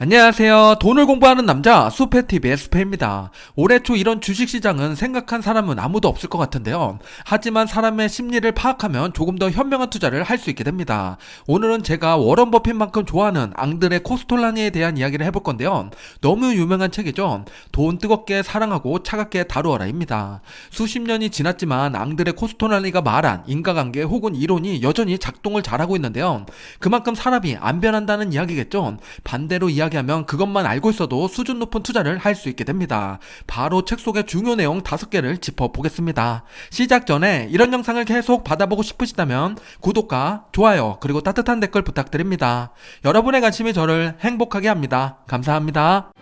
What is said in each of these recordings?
안녕하세요. 돈을 공부하는 남자 수페TV의 수페입니다. 올해 초 이런 주식시장은 생각한 사람은 아무도 없을 것 같은데요. 하지만 사람의 심리를 파악하면 조금 더 현명한 투자를 할 수 있게 됩니다. 오늘은 제가 워런 버핏만큼 좋아하는 앙드레 코스톨라니에 대한 이야기를 해볼 건데요. 너무 유명한 책이죠. 돈 뜨겁게 사랑하고 차갑게 다루어라입니다. 수십 년이 지났지만 앙드레 코스톨라니가 말한 인과관계 혹은 이론이 여전히 작동을 잘하고 있는데요. 그만큼 사람이 안 변한다는 이야기겠죠. 반대로 이야기 하면 그것만 알고 있어도 수준 높은 투자를 할 수 있게 됩니다. 바로 책 속의 중요 내용 다섯 개를 짚어보겠습니다. 시작 전에 이런 영상을 계속 받아보고 싶으시다면 구독과 좋아요 그리고 따뜻한 댓글 부탁드립니다. 여러분의 관심이 저를 행복하게 합니다. 감사합니다.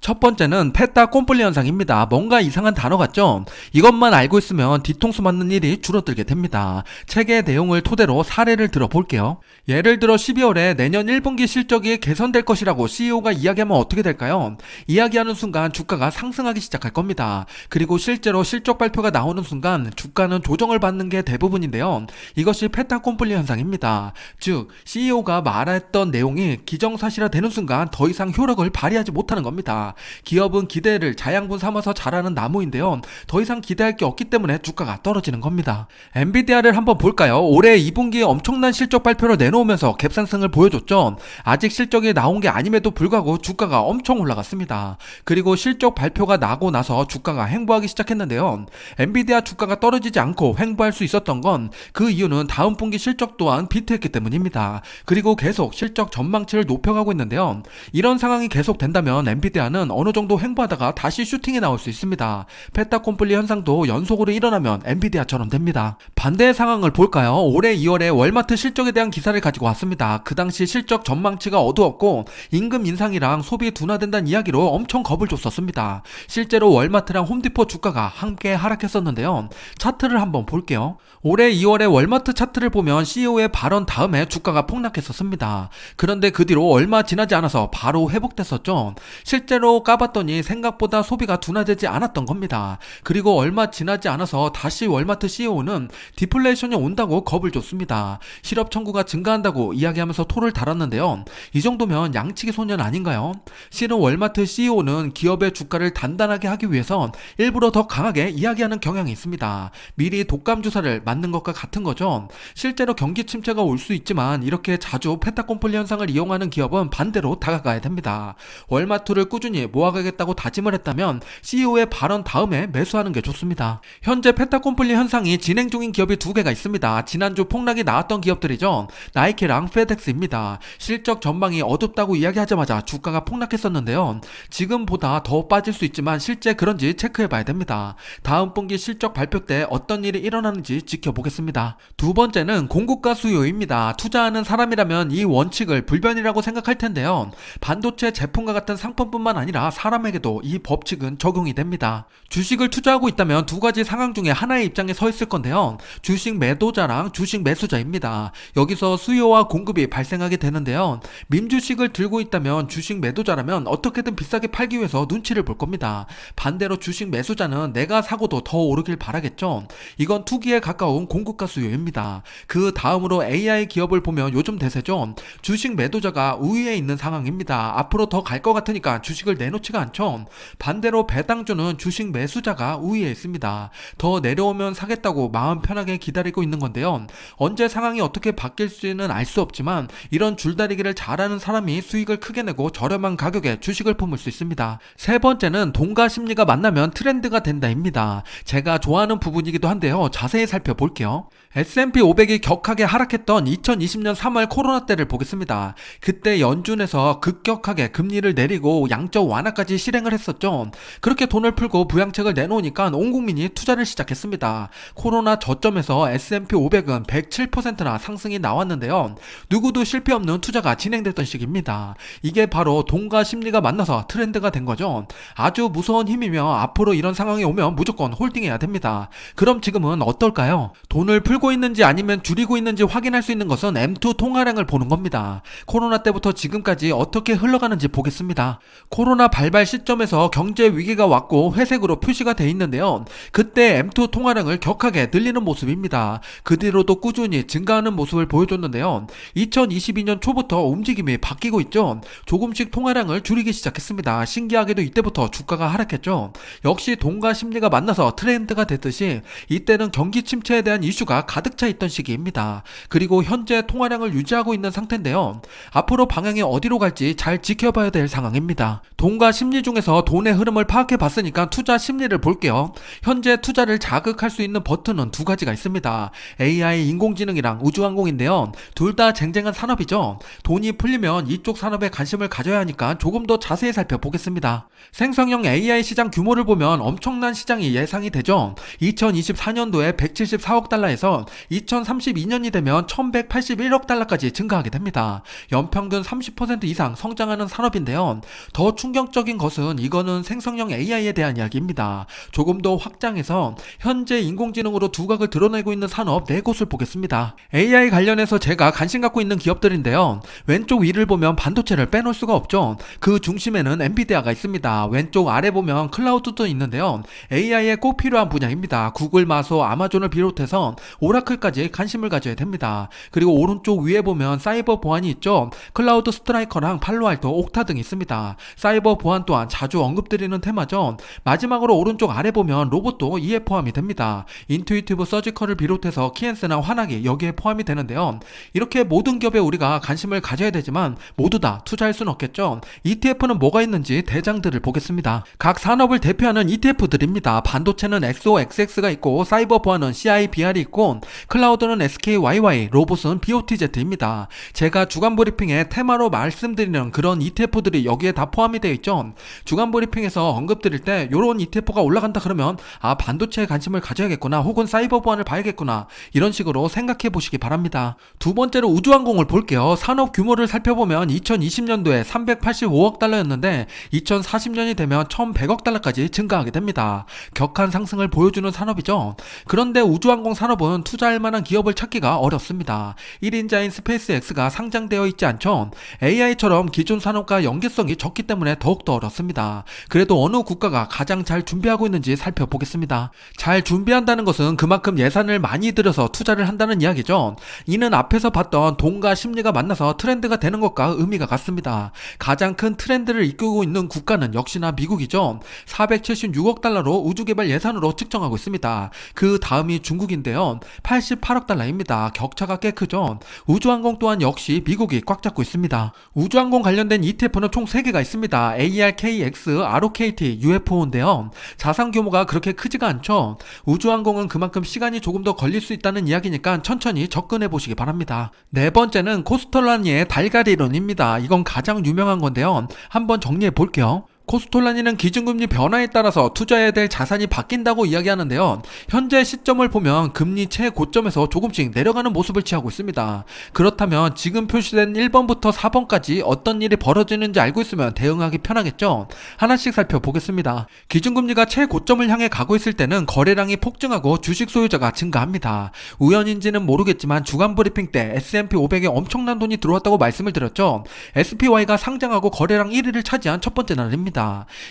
첫 번째는 페타 꼼플리 현상입니다. 뭔가 이상한 단어 같죠? 이것만 알고 있으면 뒤통수 맞는 일이 줄어들게 됩니다. 책의 내용을 토대로 사례를 들어볼게요. 예를 들어 12월에 내년 1분기 실적이 개선될 것이라고 CEO가 이야기하면 어떻게 될까요? 이야기하는 순간 주가가 상승하기 시작할 겁니다. 그리고 실제로 실적 발표가 나오는 순간 주가는 조정을 받는 게 대부분인데요. 이것이 페타 꼼플리 현상입니다. 즉, CEO가 말했던 내용이 기정사실화 되는 순간 더 이상 효력을 발휘하지 못하는 겁니다. 기업은 기대를 자양분 삼아서 자라는 나무인데요. 더 이상 기대할 게 없기 때문에 주가가 떨어지는 겁니다. 엔비디아를 한번 볼까요? 올해 2분기에 엄청난 실적 발표를 내놓으면서 갭상승을 보여줬죠. 아직 실적이 나온 게 아님에도 불구하고 주가가 엄청 올라갔습니다. 그리고 실적 발표가 나고 나서 주가가 횡보하기 시작했는데요. 엔비디아 주가가 떨어지지 않고 횡보할 수 있었던 건 그 이유는 다음 분기 실적 또한 비트했기 때문입니다. 그리고 계속 실적 전망치를 높여가고 있는데요. 이런 상황이 계속된다면 엔비디아는 어느 정도 횡보하다가 다시 슈팅에 나올 수 있습니다. 페타 콤플리 현상도 연속으로 일어나면 엔비디아처럼 됩니다. 반대의 상황을 볼까요? 올해 2월에 월마트 실적에 대한 기사를 가지고 왔습니다. 그 당시 실적 전망치가 어두웠고 임금 인상이랑 소비 둔화된다는 이야기로 엄청 겁을 줬었습니다. 실제로 월마트랑 홈디포 주가가 함께 하락했었는데요. 차트를 한번 볼게요. 올해 2월에 월마트 차트를 보면 CEO의 발언 다음에 주가가 폭락했었습니다. 그런데 그 뒤로 얼마 지나지 않아서 바로 회복됐었죠. 실제로 까봤더니 생각보다 소비가 둔화되지 않았던 겁니다. 그리고 얼마 지나지 않아서 다시 월마트 CEO는 디플레이션이 온다고 겁을 줬습니다. 실업 청구가 증가한다고 이야기하면서 토를 달았는데요. 이 정도면 양치기 소년 아닌가요? 실은 월마트 CEO는 기업의 주가를 단단하게 하기 위해서 일부러 더 강하게 이야기하는 경향이 있습니다. 미리 독감 주사를 맞는 것과 같은 거죠. 실제로 경기 침체가 올 수 있지만 이렇게 자주 페타콤플리 현상을 이용하는 기업은 반대로 다가가야 됩니다. 월마트를 꾸준히 모아가겠다고 다짐을 했다면 CEO의 발언 다음에 매수하는 게 좋습니다. 현재 페타콤플리 현상이 진행 중인 기업이 두 개가 있습니다. 지난주 폭락이 나왔던 기업들이죠. 나이키랑 페덱스입니다. 실적 전망이 어둡다고 이야기하자마자 주가가 폭락했었는데요. 지금보다 더 빠질 수 있지만 실제 그런지 체크해 봐야 됩니다. 다음 분기 실적 발표 때 어떤 일이 일어나는지 지켜보겠습니다. 두 번째는 공급과 수요입니다. 투자하는 사람이라면 이 원칙을 불변이라고 생각할 텐데요. 반도체 제품과 같은 상품뿐만 아니라 사람에게도 이 법칙은 적용이 됩니다. 주식을 투자하고 있다면 두 가지 상황 중에 하나의 입장에 서 있을 건데요. 주식 매도자랑 주식 매수자입니다. 여기서 수요와 공급이 발생하게 되는데요. 민주식을 들고 있다면 주식 매도자라면 어떻게든 비싸게 팔기 위해서 눈치를 볼 겁니다. 반대로 주식 매수자는 내가 사고도 더 오르길 바라겠죠. 이건 투기에 가까운 공급과 수요입니다. 그 다음으로 AI 기업을 보면 요즘 대세죠. 주식 매도자가 우위에 있는 상황입니다. 앞으로 더 갈 것 같으니까 주식을 내놓지가 않죠. 반대로 배당주는 주식 매수자가 우위에 있습니다. 더 내려오면 사겠다고 마음 편하게 기다리고 있는 건데요. 언제 상황이 어떻게 바뀔지는 알 수 없지만 이런 줄다리기를 잘하는 사람이 수익을 크게 내고 저렴한 가격에 주식을 품을 수 있습니다. 세 번째는 돈과 심리가 만나면 트렌드가 된다입니다. 제가 좋아하는 부분이기도 한데요. 자세히 살펴볼게요. S&P 500이 격하게 하락했던 2020년 3월 코로나 때를 보겠습니다. 그때 연준에서 급격하게 금리를 내리고 양적 완화까지 실행을 했었죠. 그렇게 돈을 풀고 부양책을 내놓으니까 온 국민이 투자를 시작했습니다. 코로나 저점에서 S&P 500은 107%나 상승이 나왔는데요. 누구도 실패 없는 투자가 진행됐던 시기입니다. 이게 바로 돈과 심리가 만나서 트렌드가 된 거죠. 아주 무서운 힘이며 앞으로 이런 상황이 오면 무조건 홀딩해야 됩니다. 그럼 지금은 어떨까요? 돈을 풀고 늘리고 있는지 아니면 줄이고 있는지 확인할 수 있는 것은 M2 통화량을 보는 겁니다. 코로나 때부터 지금까지 어떻게 흘러가는지 보겠습니다. 코로나 발발 시점에서 경제 위기가 왔고 회색으로 표시가 돼 있는데요. 그때 M2 통화량을 격하게 늘리는 모습입니다. 그 뒤로도 꾸준히 증가하는 모습을 보여줬는데요. 2022년 초부터 움직임이 바뀌고 있죠. 조금씩 통화량을 줄이기 시작했습니다. 신기하게도 이때부터 주가가 하락했죠. 역시 돈과 심리가 만나서 트렌드가 됐듯이 이때는 경기 침체에 대한 이슈가 가득 차 있던 시기입니다. 그리고 현재 통화량을 유지하고 있는 상태인데요. 앞으로 방향이 어디로 갈지 잘 지켜봐야 될 상황입니다. 돈과 심리 중에서 돈의 흐름을 파악해 봤으니까 투자 심리를 볼게요. 현재 투자를 자극할 수 있는 버튼은 두 가지가 있습니다. AI 인공지능이랑 우주항공인데요. 둘 다 쟁쟁한 산업이죠. 돈이 풀리면 이쪽 산업에 관심을 가져야 하니까 조금 더 자세히 살펴보겠습니다. 생성형 AI 시장 규모를 보면 엄청난 시장이 예상이 되죠. 2024년도에 174억 달러에서 2032년이 되면 1181억 달러까지 증가하게 됩니다. 연평균 30% 이상 성장하는 산업인데요. 더 충격적인 것은 이거는 생성형 AI에 대한 이야기입니다. 조금 더 확장해서 현재 인공지능으로 두각을 드러내고 있는 산업 네 곳을 보겠습니다. AI 관련해서 제가 관심 갖고 있는 기업들인데요. 왼쪽 위를 보면 반도체를 빼놓을 수가 없죠. 그 중심에는 엔비디아가 있습니다. 왼쪽 아래 보면 클라우드도 있는데요. AI에 꼭 필요한 분야입니다. 구글, 마소, 아마존을 비롯해서 오라클까지 관심을 가져야 됩니다. 그리고 오른쪽 위에 보면 사이버 보안이 있죠. 클라우드 스트라이커랑 팔로알토, 옥타 등 있습니다. 사이버 보안 또한 자주 언급드리는 테마죠. 마지막으로 오른쪽 아래 보면 로봇도 이에 포함이 됩니다. 인투이티브 서지컬을 비롯해서 키엔스나 환하기 여기에 포함이 되는데요. 이렇게 모든 기업에 우리가 관심을 가져야 되지만 모두 다 투자할 수는 없겠죠. ETF는 뭐가 있는지 대장들을 보겠습니다. 각 산업을 대표하는 ETF들입니다. 반도체는 XOXX가 있고 사이버 보안은 CIBR이 있고 클라우드는 SKYY, 로봇은 BOTZ입니다. 제가 주간 브리핑에 테마로 말씀드리는 그런 ETF들이 여기에 다 포함이 되어 있죠. 주간 브리핑에서 언급드릴 때 이런 ETF가 올라간다 그러면 아 반도체에 관심을 가져야겠구나 혹은 사이버 보안을 봐야겠구나 이런 식으로 생각해 보시기 바랍니다. 두 번째로 우주항공을 볼게요. 산업 규모를 살펴보면 2020년도에 385억 달러였는데 2040년이 되면 1100억 달러까지 증가하게 됩니다. 격한 상승을 보여주는 산업이죠. 그런데 우주항공 산업은 투자할 만한 기업을 찾기가 어렵습니다. 1인자인 스페이스X가 상장되어 있지 않죠. AI처럼 기존 산업과 연계성이 적기 때문에 더욱더 어렵습니다. 그래도 어느 국가가 가장 잘 준비하고 있는지 살펴보겠습니다. 잘 준비한다는 것은 그만큼 예산을 많이 들여서 투자를 한다는 이야기죠. 이는 앞에서 봤던 돈과 심리가 만나서 트렌드가 되는 것과 의미가 같습니다. 가장 큰 트렌드를 이끌고 있는 국가는 역시나 미국이죠. 476억 달러로 우주개발 예산으로 측정하고 있습니다. 그 다음이 중국인데요. 88억 달러입니다. 격차가 꽤 크죠. 우주항공 또한 역시 미국이 꽉 잡고 있습니다. 우주항공 관련된 ETF는 총 3개가 있습니다. ARKX, ROKT, UFO인데요. 자산 규모가 그렇게 크지가 않죠. 우주항공은 그만큼 시간이 조금 더 걸릴 수 있다는 이야기니까 천천히 접근해 보시기 바랍니다. 네 번째는 코스톨라니의 달걀 이론입니다. 이건 가장 유명한 건데요. 한번 정리해 볼게요. 코스톨라니는 기준금리 변화에 따라서 투자해야 될 자산이 바뀐다고 이야기하는데요. 현재 시점을 보면 금리 최고점에서 조금씩 내려가는 모습을 취하고 있습니다. 그렇다면 지금 표시된 1번부터 4번까지 어떤 일이 벌어지는지 알고 있으면 대응하기 편하겠죠. 하나씩 살펴보겠습니다. 기준금리가 최고점을 향해 가고 있을 때는 거래량이 폭증하고 주식 소유자가 증가합니다. 우연인지는 모르겠지만 주간 브리핑 때 S&P 500에 엄청난 돈이 들어왔다고 말씀을 드렸죠. SPY가 상장하고 거래량 1위를 차지한 첫 번째 날입니다.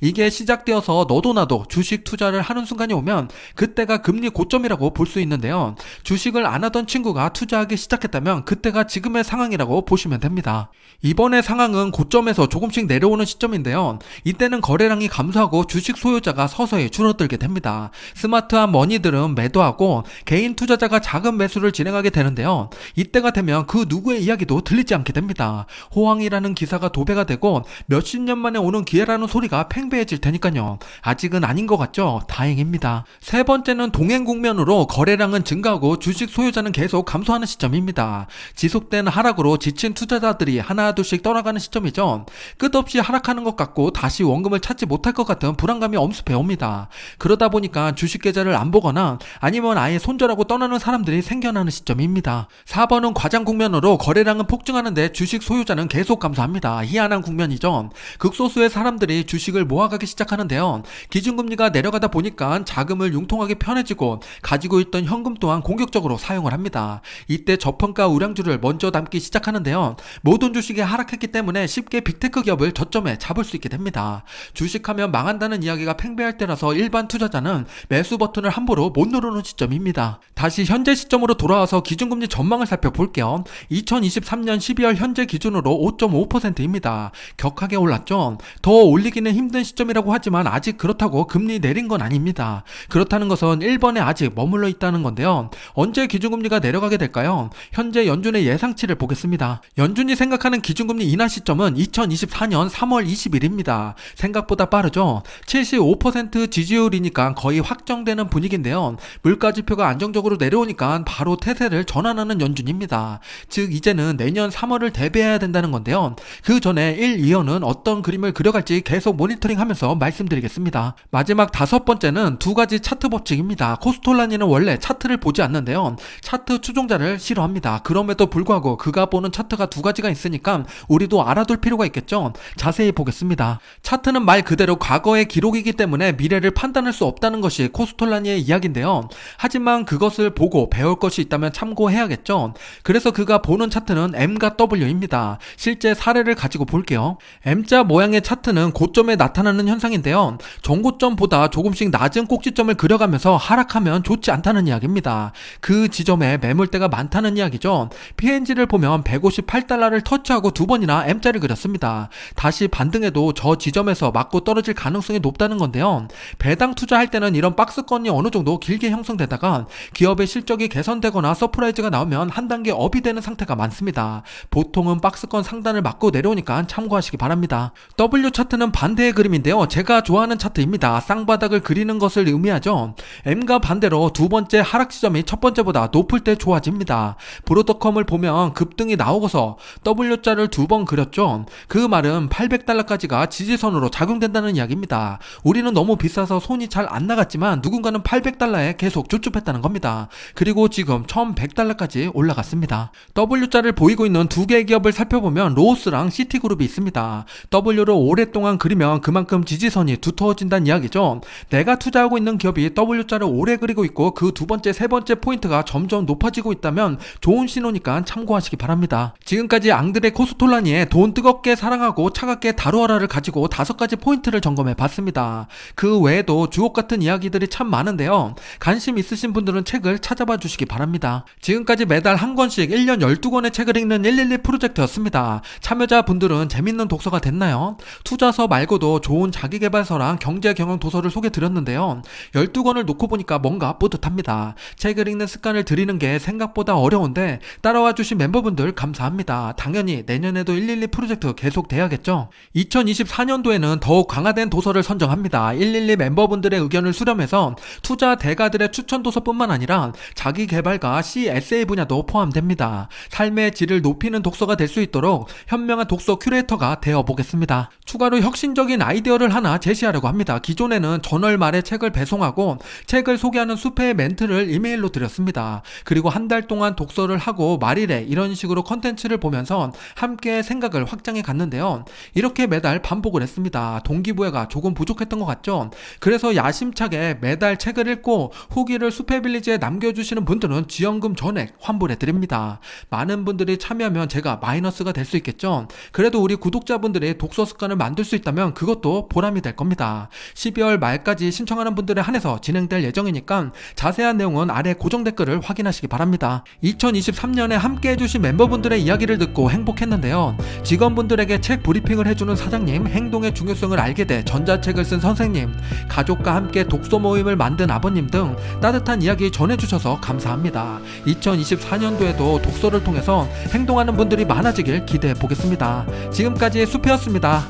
이게 시작되어서 너도 나도 주식 투자를 하는 순간이 오면 그때가 금리 고점이라고 볼 수 있는데요. 주식을 안 하던 친구가 투자하기 시작했다면 그때가 지금의 상황이라고 보시면 됩니다. 이번의 상황은 고점에서 조금씩 내려오는 시점인데요. 이때는 거래량이 감소하고 주식 소유자가 서서히 줄어들게 됩니다. 스마트한 머니들은 매도하고 개인 투자자가 작은 매수를 진행하게 되는데요. 이때가 되면 그 누구의 이야기도 들리지 않게 됩니다. 호황이라는 기사가 도배가 되고 몇십 년 만에 오는 기회라는 소리가 팽배해질 테니까요. 아직은 아닌 것 같죠? 다행입니다. 세 번째는 동행 국면으로 거래량은 증가하고 주식 소유자는 계속 감소하는 시점입니다. 지속된 하락으로 지친 투자자들이 하나 둘씩 떠나가는 시점이죠. 끝없이 하락하는 것 같고 다시 원금을 찾지 못할 것 같은 불안감이 엄습해 옵니다. 그러다 보니까 주식 계좌를 안 보거나 아니면 아예 손절하고 떠나는 사람들이 생겨나는 시점입니다. 4번은 과장 국면으로 거래량은 폭증하는데 주식 소유자는 계속 감소합니다. 희한한 국면이죠. 극소수의 사람들이 주식을 모아가기 시작하는데요. 기준금리가 내려가다 보니까 자금을 융통하기 편해지고 가지고 있던 현금 또한 공격적으로 사용을 합니다. 이때 저평가 우량주를 먼저 담기 시작하는데요. 모든 주식이 하락했기 때문에 쉽게 빅테크 기업을 저점에 잡을 수 있게 됩니다. 주식하면 망한다는 이야기가 팽배할 때라서 일반 투자자는 매수 버튼을 함부로 못 누르는 시점입니다. 다시 현재 시점으로 돌아와서 기준금리 전망을 살펴볼게요. 2023년 12월 현재 기준으로 5.5%입니다. 격하게 올랐죠. 더 올리기 는 힘든 시점이라고 하지만 아직 그렇다고 금리 내린 건 아닙니다. 그렇다는 것은 1번에 아직 머물러 있다는 건데요. 언제 기준금리가 내려가게 될까요? 현재 연준의 예상치를 보겠습니다. 연준이 생각하는 기준금리 인하 시점은 2024년 3월 20일입니다. 생각보다 빠르죠? 75% 지지율이니까 거의 확정되는 분위기인데요. 물가지표가 안정적으로 내려오니까 바로 태세를 전환하는 연준입니다. 즉 이제는 내년 3월을 대비해야 된다는 건데요. 그 전에 1, 2월은 어떤 그림을 그려갈지 계속 모니터링하면서 말씀드리겠습니다. 마지막 다섯 번째는 두 가지 차트 법칙입니다. 코스톨라니는 원래 차트를 보지 않는데요. 차트 추종자를 싫어합니다. 그럼에도 불구하고 그가 보는 차트가 두 가지가 있으니까 우리도 알아둘 필요가 있겠죠. 자세히 보겠습니다. 차트는 말 그대로 과거의 기록이기 때문에 미래를 판단할 수 없다는 것이 코스톨라니의 이야기인데요. 하지만 그것을 보고 배울 것이 있다면 참고해야겠죠. 그래서 그가 보는 차트는 M과 W입니다. 실제 사례를 가지고 볼게요. M자 모양의 차트는 고점에 나타나는 현상인데요. 정고점보다 조금씩 낮은 꼭지점을 그려가면서 하락하면 좋지 않다는 이야기입니다. 그 지점에 매물대가 많다는 이야기죠. PNG를 보면 158달러를 터치하고 두 번이나 M자를 그렸습니다. 다시 반등해도 저 지점에서 맞고 떨어질 가능성이 높다는 건데요. 배당 투자할 때는 이런 박스권이 어느 정도 길게 형성되다가 기업의 실적이 개선되거나 서프라이즈가 나오면 한 단계 업이 되는 상태가 많습니다. 보통은 박스권 상단을 맞고 내려오니까 참고하시기 바랍니다. W 차트는 반대의 그림인데요. 제가 좋아하는 차트입니다. 쌍바닥을 그리는 것을 의미하죠. M과 반대로 두 번째 하락 지점이 첫 번째보다 높을 때 좋아집니다. 브로더컴을 보면 급등이 나오고서 W자를 두 번 그렸죠. 그 말은 800달러까지가 지지선으로 작용된다는 이야기입니다. 우리는 너무 비싸서 손이 잘 안 나갔지만 누군가는 800달러에 계속 쭈쭈했다는 겁니다. 그리고 지금 1100달러까지 올라갔습니다. W자를 보이고 있는 두 개의 기업을 살펴보면 로우스랑 시티그룹이 있습니다. W를 오랫동안 그리면 그만큼 지지선이 두터워진다는 이야기죠. 내가 투자하고 있는 기업이 W자를 오래 그리고 있고 그 두 번째, 세 번째 포인트가 점점 높아지고 있다면 좋은 신호니까 참고하시기 바랍니다. 지금까지 앙드레 코스톨라니의 돈 뜨겁게 사랑하고 차갑게 다루어라를 가지고 다섯 가지 포인트를 점검해 봤습니다. 그 외에도 주옥 같은 이야기들이 참 많은데요. 관심 있으신 분들은 책을 찾아봐 주시기 바랍니다. 지금까지 매달 한 권씩 1년 12권의 책을 읽는 112 프로젝트였습니다. 참여자분들은 재밌는 독서가 됐나요? 투자서 말고도 좋은 자기개발서랑 경제 경영 도서를 소개 드렸는데요. 12권을 놓고 보니까 뭔가 뿌듯합니다. 책을 읽는 습관을 들이는 게 생각보다 어려운데 따라와 주신 멤버분들 감사합니다. 당연히 내년에도 112 프로젝트 계속 돼야겠죠? 2024년도에는 더욱 강화된 도서를 선정합니다. 112 멤버분들의 의견을 수렴해서 투자 대가들의 추천 도서뿐만 아니라 자기 개발과 CSA 분야도 포함됩니다. 삶의 질을 높이는 독서가 될 수 있도록 현명한 독서 큐레이터가 되어 보겠습니다. 추가로 혁신 적인 아이디어를 하나 제시하려고 합니다. 기존에는 전월 말에 책을 배송하고 책을 소개하는 수페의 멘트를 이메일로 드렸습니다. 그리고 한 달 동안 독서를 하고 말일에 이런 식으로 컨텐츠를 보면서 함께 생각을 확장해 갔는데요. 이렇게 매달 반복을 했습니다. 동기부여가 조금 부족했던 것 같죠? 그래서 야심차게 매달 책을 읽고 후기를 수페빌리지에 남겨주시는 분들은 지원금 전액 환불해 드립니다. 많은 분들이 참여하면 제가 마이너스가 될 수 있겠죠? 그래도 우리 구독자분들이 독서 습관을 만들 수 있다 면 그것도 보람이 될 겁니다. 12월 말까지 신청하는 분들에 한해서 진행될 예정이니까 자세한 내용은 아래 고정 댓글을 확인하시기 바랍니다. 2023년에 함께 해주신 멤버분들의 이야기를 듣고 행복했는데요. 직원분들에게 책 브리핑을 해주는 사장님, 행동의 중요성을 알게 돼 전자책을 쓴 선생님, 가족과 함께 독서 모임을 만든 아버님 등 따뜻한 이야기 전해주셔서 감사합니다. 2024년도에도 독서를 통해서 행동하는 분들이 많아지길 기대해 보겠습니다. 지금까지 수페였습니다.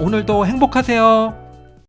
오늘도 행복하세요.